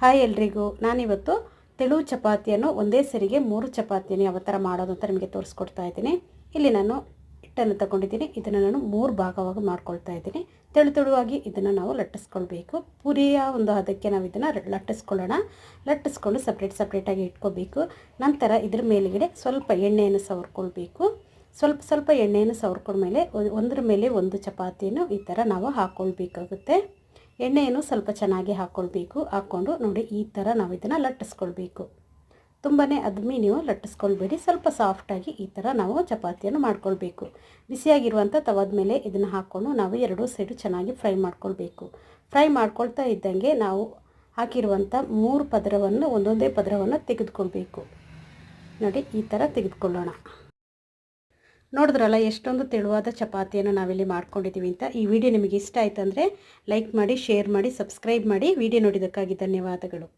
Hi ಎಲ್ರಿಗೂ. ನಾನಿವತ್ತು ತೆಳು ಚಪಾತಿಯನ್ನು ಒಂದೇ ಸರಿಗೆ ಮೂರು ಚಪಾತಿಯನ್ನು ಯಾವ ಥರ ಮಾಡೋದು ಅಂತ ನಿಮಗೆ ತೋರಿಸ್ಕೊಡ್ತಾ ಇದ್ದೀನಿ. ಇಲ್ಲಿ ನಾನು ಹಿಟ್ಟನ್ನು ತಗೊಂಡಿದ್ದೀನಿ. ಇದನ್ನು ನಾನು ಮೂರು ಭಾಗವಾಗಿ ಮಾಡ್ಕೊಳ್ತಾ ಇದ್ದೀನಿ. ತೆಳು ತೆಳುವಾಗಿ ಇದನ್ನು ನಾವು ಲಟ್ಟಿಸ್ಕೊಳ್ಬೇಕು. ಪುರಿಯ ಒಂದು ಹದಕ್ಕೆ ನಾವು ಇದನ್ನು ಲಟ್ಟಿಸ್ಕೊಳ್ಳೋಣ. ಲಟ್ಟಿಸ್ಕೊಂಡು ಸಪ್ರೇಟ್ ಸಪ್ರೇಟಾಗಿ ಇಟ್ಕೋಬೇಕು. ನಂತರ ಇದ್ರ ಮೇಲುಗಡೆ ಸ್ವಲ್ಪ ಎಣ್ಣೆಯನ್ನು ಸವರ್ಕೊಳ್ಬೇಕು. ಸ್ವಲ್ಪ ಸ್ವಲ್ಪ ಎಣ್ಣೆಯನ್ನು ಸವರ್ಕೊಂಡ್ಮೇಲೆ ಒಂದರ ಮೇಲೆ ಒಂದು ಚಪಾತಿಯನ್ನು ಈ ಥರ ನಾವು ಹಾಕ್ಕೊಳ್ಬೇಕಾಗುತ್ತೆ ಎಣ್ಣೆಯನ್ನು ಸ್ವಲ್ಪ ಚೆನ್ನಾಗಿ ಹಾಕ್ಕೊಳ್ಬೇಕು. ಹಾಕ್ಕೊಂಡು ನೋಡಿ ಈ ಥರ ನಾವು ಇದನ್ನು ಲಟ್ಟಿಸ್ಕೊಳ್ಬೇಕು. ತುಂಬಾ ಅದ್ಮಿ ನೀವು ಲಟ್ಟಿಸ್ಕೊಳ್ಬೇಡಿ. ಸ್ವಲ್ಪ ಸಾಫ್ಟಾಗಿ ಈ ಥರ ನಾವು ಚಪಾತಿಯನ್ನು ಮಾಡ್ಕೊಳ್ಬೇಕು. ಬಿಸಿಯಾಗಿರುವಂಥ ತವದ ಮೇಲೆ ಇದನ್ನು ಹಾಕ್ಕೊಂಡು ನಾವು ಎರಡೂ ಸೈಡು ಚೆನ್ನಾಗಿ ಫ್ರೈ ಮಾಡ್ಕೊಳ್ಬೇಕು. ಫ್ರೈ ಮಾಡ್ಕೊಳ್ತಾ ಇದ್ದಂಗೆ ನಾವು ಹಾಕಿರುವಂಥ ಮೂರು ಪದರವನ್ನು, ಒಂದೊಂದೇ ಪದರವನ್ನು ತೆಗೆದುಕೊಳ್ಬೇಕು. ನೋಡಿ ಈ ಥರ ತೆಗೆದುಕೊಳ್ಳೋಣ. ನೋಡಿದ್ರಲ್ಲ, ಎಷ್ಟೊಂದು ತೆಳುವಾದ ಚಪಾತಿಯನ್ನು ನಾವಿಲ್ಲಿ ಮಾಡ್ಕೊಂಡಿದ್ದೀವಿ ಅಂತ. ಈ ವಿಡಿಯೋ ನಿಮಗೆ ಇಷ್ಟ ಆಯ್ತು ಅಂದರೆ ಲೈಕ್ ಮಾಡಿ, ಶೇರ್ ಮಾಡಿ, ಸಬ್ಸ್ಕ್ರೈಬ್ ಮಾಡಿ. ವಿಡಿಯೋ ನೋಡಿದ್ದಕ್ಕಾಗಿ ಧನ್ಯವಾದಗಳು.